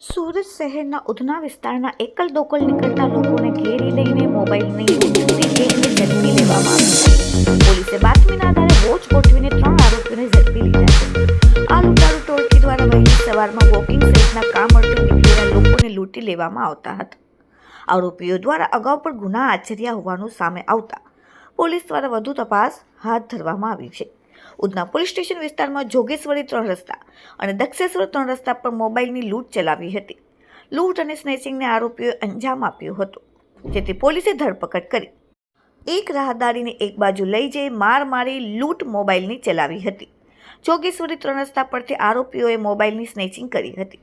સુરત શહેરના ઉધના વિસ્તારના એકલ દોકલ નીકળતા લોકોને ઘેરી લઈને મોબાઈલની એકને ઝડપી લેવામાં આવી પોલીસે બાતમીના આધારે વોચ ગોઠવીને ત્રણ આરોપીઓને ઝડપી લીધા છે. આ લૂંટારૂ ટોળકી દ્વારા વહેલી સવારમાં વોકિંગ સહિતના કામ અર્થે નીકળેલા લોકોને લૂંટી લેવામાં આવતા હતા. આરોપીઓ દ્વારા અગાઉ પણ ગુના આચર્યા હોવાનું સામે આવતા પોલીસ દ્વારા વધુ તપાસ હાથ ધરવામાં આવી છે. ઉધના પોલીસ સ્ટેશન વિસ્તારમાં જોગેશ્વરી ત્રણ રસ્તા અને દક્ષેશ્વર ત્રણ રસ્તા પર મોબાઈલની લૂંટ ચલાવી હતી. લૂંટ અને સ્નેચિંગને આરોપીઓએ અંજામ આપ્યો હતો. જેથી પોલીસે ધરપકડ કરી. એક રાહદારીને એક બાજુ લઈ જઈ માર મારી લૂંટ મોબાઈલની ચલાવી હતી. જોગેશ્વરી ત્રણ રસ્તા પરથી આરોપીઓએ મોબાઈલની સ્નેચિંગ કરી હતી.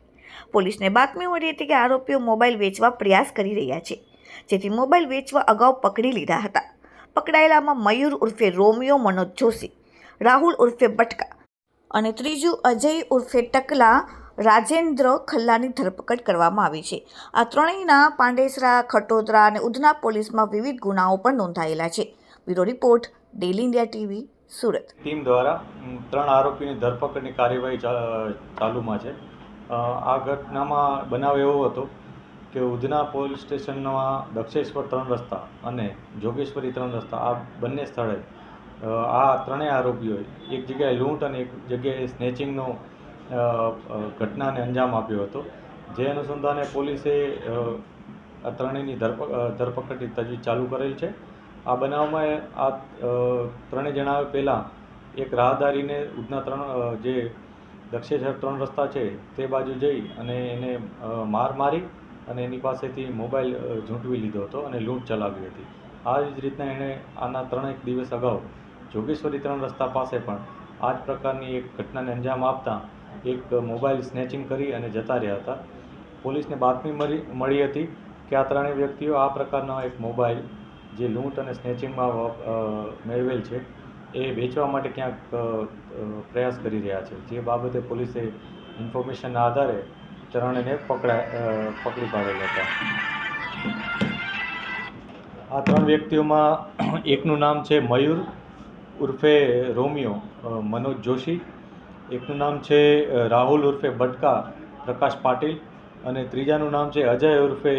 પોલીસને બાતમી મળી હતી કે આરોપીઓ મોબાઈલ વેચવા પ્રયાસ કરી રહ્યા છે. જેથી મોબાઈલ વેચવા અગાઉ પકડી લીધા હતા. પકડાયેલામાં મયુર ઉર્ફે રોમિયો મનોજ જોશી. રાહુલ ઉર્ફે બટકા અને ત્રીજું, અજય ઉર્ફે ટકલા રાજેન્દ્ર ખલ્લાની ધરપકડ કરવામાં આવી છે. આ ત્રણેયના પાંડેસરા, ખટોદરા અને ઉધના પોલીસમાં વિવિધ ગુનાઓ પણ નોંધાયેલા છે. Bureau report daily India TV, Surat. Team દ્વારા ત્રણ આરોપીની ધરપકડની કાર્યવાહી ચાલુમાં છે. આ ઘટનામાં બનાવ એવો હતો કે ઉધના પોલીસ સ્ટેશનમાં દક્ષેશ્વર ત્રણ રસ્તા અને જોગેશ્વરી ત્રણ રસ્તા આ બંને સ્થળે આ ત્રણેય આરોપીઓએ એક જગ્યાએ લૂંટ અને એક જગ્યાએ સ્નેચિંગનો ઘટનાને અંજામ આપ્યો હતો. જે અનુસંધાને પોલીસે આ ત્રણેયની ધરપ ધરપકડની તજવીજ ચાલુ કરેલ છે. આ બનાવમાં આ ત્રણેય જણાવે પહેલાં એક રાહદારીને ઉધના ત્રણ જે દક્ષેશ્વર ત્રણ રસ્તા છે તે બાજુ જઈ અને એને માર મારી અને એની પાસેથી મોબાઈલ ઝૂંટવી લીધો હતો અને લૂંટ ચલાવી હતી. આ જ રીતના એણે આના ત્રણેક દિવસ અગાઉ જોગેશ્વરી ત્રણ રસ્તા પાસે પણ આ જ પ્રકારની એક ઘટનાને અંજામ આપતા એક મોબાઈલ સ્નેચિંગ કરી અને જતા રહ્યા હતા. પોલીસને બાતમી મળી મળી હતી કે આ ત્રણેય વ્યક્તિઓ આ પ્રકારનો એક મોબાઈલ જે લૂંટ અને સ્નેચિંગમાં મેળવેલ છે, એ વેચવા માટે ક્યાંક પ્રયાસ કરી રહ્યા છે. જે બાબતે પોલીસે ઇન્ફોર્મેશનના આધારે ત્રણેયને પકડા પકડી પાડેલા હતા. આ ત્રણ વ્યક્તિઓમાં એકનું નામ છે મયુર ઉર્ફે રોમિયો મનોજ જોશી. એકનું નામ છે રાહુલ ઉર્ફે બટકા, પ્રકાશ પાટીલ. અને ત્રીજાનું નામ છે, અજય ઉર્ફે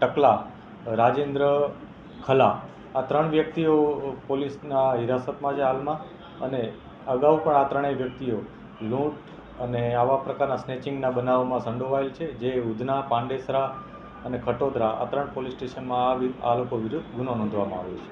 ટકલા, રાજેન્દ્ર ખલા. આ ત્રણ વ્યક્તિઓ પોલીસના હિરાસતમાં છે હાલમાં. અને અગાઉ પણ આ ત્રણેય વ્યક્તિઓ લૂંટ અને આવા પ્રકારના સ્નેચિંગના બનાવોમાં સંડોવાયેલ છે. જે ઉધના, પાંડેસરા અને ખટોદરા આ ત્રણ પોલીસ સ્ટેશનમાં આ લોકો વિરુદ્ધ ગુનો નોંધવામાં આવ્યો છે.